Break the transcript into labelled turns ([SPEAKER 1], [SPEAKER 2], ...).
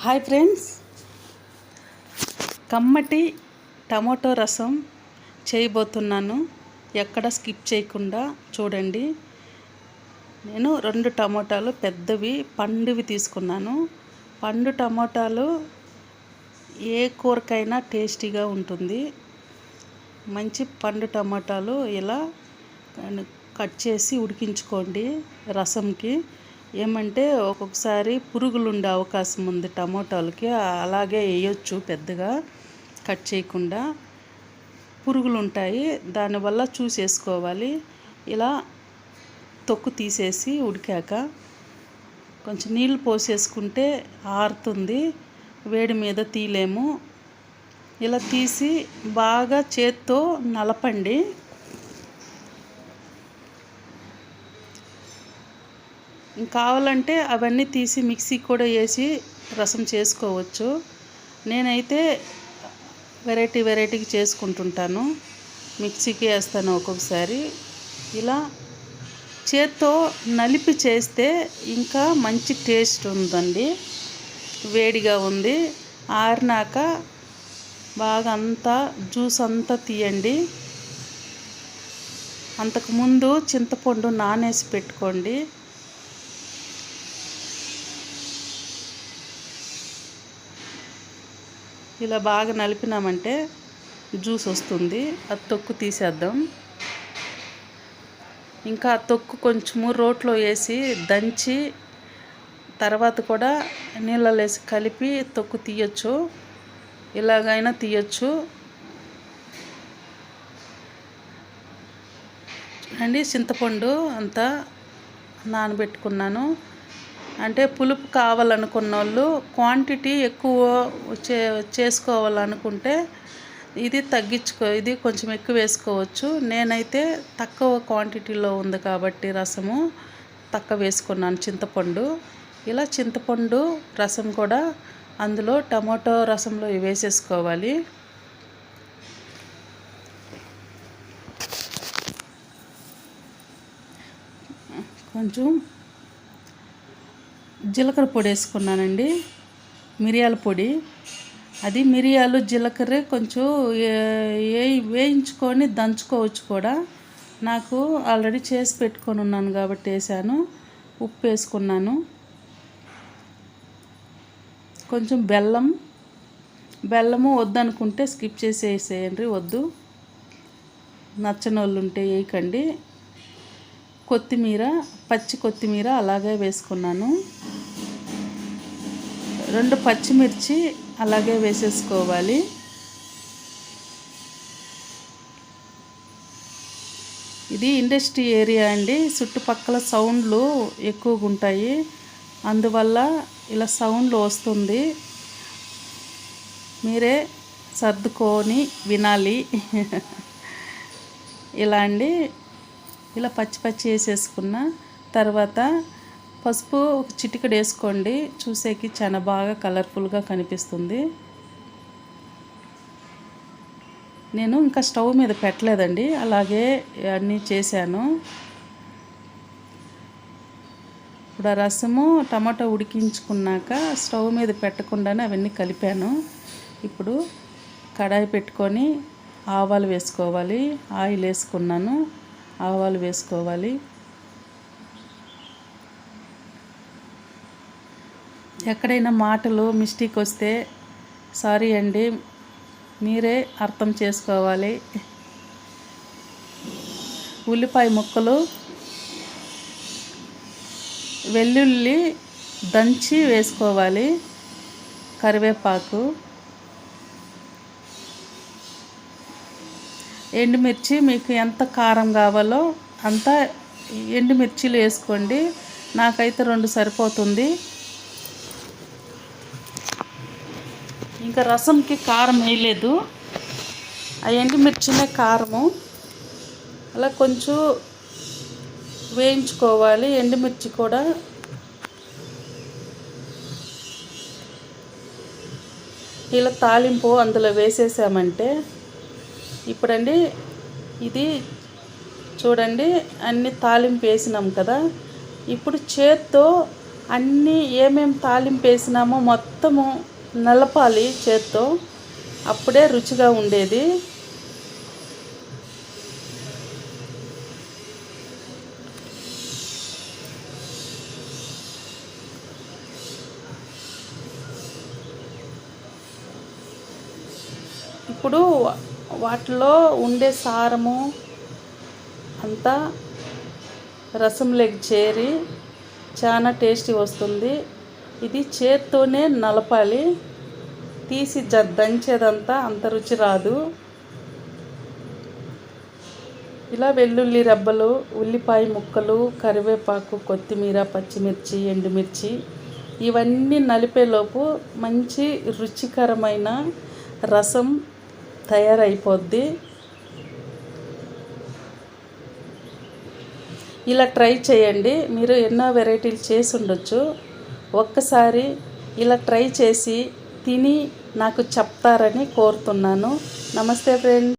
[SPEAKER 1] Hi friends కమ్మటి tomato రసం చేయబోతున్నాను. ఎక్కడ స్కిప్ చేయకుండా చూడండి. నేను రెండు టమాటాలు పెద్దవి పండువి తీసుకున్నాను. పండు టమాటాలు ఏ కూరకైనా టేస్టీగా ఉంటుంది. మంచి పండు టమాటాలు ఇలా కట్ చేసి ఉడికించుకోండి రసంకి. ఏమంటే ఒక్కొక్కసారి పురుగులు ఉండే అవకాశం ఉంది టమోటాలకి. అలాగే వేయొచ్చు పెద్దగా కట్ చేయకుండా. పురుగులు ఉంటాయి దానివల్ల చూసేసుకోవాలి. ఇలా తొక్కు తీసేసి ఉడికాక కొంచెం నీళ్ళు పోసేసుకుంటే ఆరుతుంది. వేడి మీద తీలేము ఇలా తీసి బాగా చేత్తో నలపండి. కావాలంటే అవన్నీ తీసి మిక్సీ కూడా వేసి రసం చేసుకోవచ్చు. నేనైతే వెరైటీ వెరైటీకి చేసుకుంటుంటాను. మిక్సీకి వేస్తాను ఒక్కొక్కసారి. ఇలా చేత్తో నలిపి చేస్తే ఇంకా మంచి టేస్ట్ ఉందండి. వేడిగా ఉంది. ఆరినాక బాగా అంతా జ్యూస్ అంతా తీయండి. అంతకుముందు చింతపండు నానేసి పెట్టుకోండి. ఇలా బాగా నలిపినామంటే జ్యూస్ వస్తుంది. ఆ తొక్కు తీసేద్దాం. ఇంకా ఆ తొక్కు కొంచెము రోట్లో వేసి దంచి తర్వాత కూడా నీళ్ళలో వేసి కలిపి తొక్కు తీయచ్చు. ఇలాగైనా తీయచ్చు. అండి చింతపండు అంతా నానబెట్టుకున్నాను. అంటే పులుపు కావాలనుకున్న వాళ్ళు క్వాంటిటీ ఎక్కువ చే చేసుకోవాలనుకుంటే ఇది తగ్గించుకో ఇది కొంచెం ఎక్కువ వేసుకోవచ్చు. నేనైతే తక్కువ క్వాంటిటీలో ఉంది కాబట్టి రసము తక్కువ వేసుకున్నాను చింతపండు. ఇలా చింతపండు రసం కూడా అందులో టమాటో రసంలో వేసేసుకోవాలి. కొంచెం జీలకర్ర పొడి వేసుకున్నానండి. మిరియాల పొడి. అది మిరియాలు జీలకర్ర కొంచెం వేయించుకొని దంచుకోవచ్చు కూడా. నాకు ఆల్రెడీ చేసి పెట్టుకొని ఉన్నాను కాబట్టి వేసాను. ఉప్పు వేసుకున్నాను. కొంచెం బెల్లం బెల్లము వద్దనుకుంటే స్కిప్ చేసేసేయండి వద్దు. నచ్చని వాళ్ళు ఉంటే వేయకండి. కొత్తిమీర పచ్చి కొత్తిమీర అలాగే వేసుకున్నాను. రెండు పచ్చిమిర్చి అలాగే వేసేసుకోవాలి. ఇది ఇండస్ట్రీ ఏరియా అండి. చుట్టుపక్కల సౌండ్లు ఎక్కువగా ఉంటాయి అందువల్ల ఇలా సౌండ్లు వస్తుంది. మీరే సర్దుకొని వినాలి. ఇలా అండి. ఇలా పచ్చి పచ్చి వేసేసుకున్న తర్వాత పసుపు ఒక చిటికడు వేసుకోండి. చూసేకి చాలా బాగా కలర్ఫుల్గా కనిపిస్తుంది. నేను ఇంకా స్టవ్ మీద పెట్టలేదండి. అలాగే అన్నీ చేశాను. ఇప్పుడు ఆ రసము టమాటా ఉడికించుకున్నాక స్టవ్ మీద పెట్టకుండానే అవన్నీ కలిపాను. ఇప్పుడు కడాయి పెట్టుకొని ఆవాలు వేసుకోవాలి. ఆయిల్ వేసుకున్నాను. ఆవాలు వేసుకోవాలి. ఎక్కడైనా మాటలు మిస్టేక్ వస్తే సారీ అండి. మీరే అర్థం చేసుకోవాలి. ఉల్లిపాయ ముక్కలు వెల్లుల్లి దంచి వేసుకోవాలి. కరివేపాకు ఎండుమిర్చి మీకు ఎంత కారం కావాలో అంత ఎండుమిర్చిలు వేసుకోండి. నాకైతే రెండు సరిపోతుంది. ఇంకా రసంకి కారం వేయలేదు. ఆ ఎండుమిర్చినే కారము. అలా కొంచెం వేయించుకోవాలి. ఎండుమిర్చి కూడా. ఇలా తాలింపు అందులో వేసేసామంటే ఇప్పుడండి ఇది చూడండి అన్ని తాలింపు వేసినాం కదా. ఇప్పుడు చేత్తో అన్నీ ఏమేం తాలింపు వేసినామో మొత్తము నలపాలి చేత్తో అప్పుడే రుచిగా ఉండేది. ఇప్పుడు వాటిలో ఉండే సారము అంతా రసంలోకి చేరి చాలా టేస్టీ వస్తుంది. ఇది చేత్తోనే నలపాలి. తీసి జ దంచేదంతా అంత రుచి రాదు. ఇలా వెల్లుల్లి రెబ్బలు ఉల్లిపాయ ముక్కలు కరివేపాకు కొత్తిమీర పచ్చిమిర్చి ఎండుమిర్చి ఇవన్నీ నలిపేలోపు మంచి రుచికరమైన రసం తయారైపోద్ది. ఇలా ట్రై చేయండి. మీరు ఎన్నో వెరైటీలు చేసి ఉండొచ్చు. ఒక్కసారి ఇలా ట్రై చేసి తిని నాకు చెప్తారని కోరుతున్నాను. నమస్తే ఫ్రెండ్.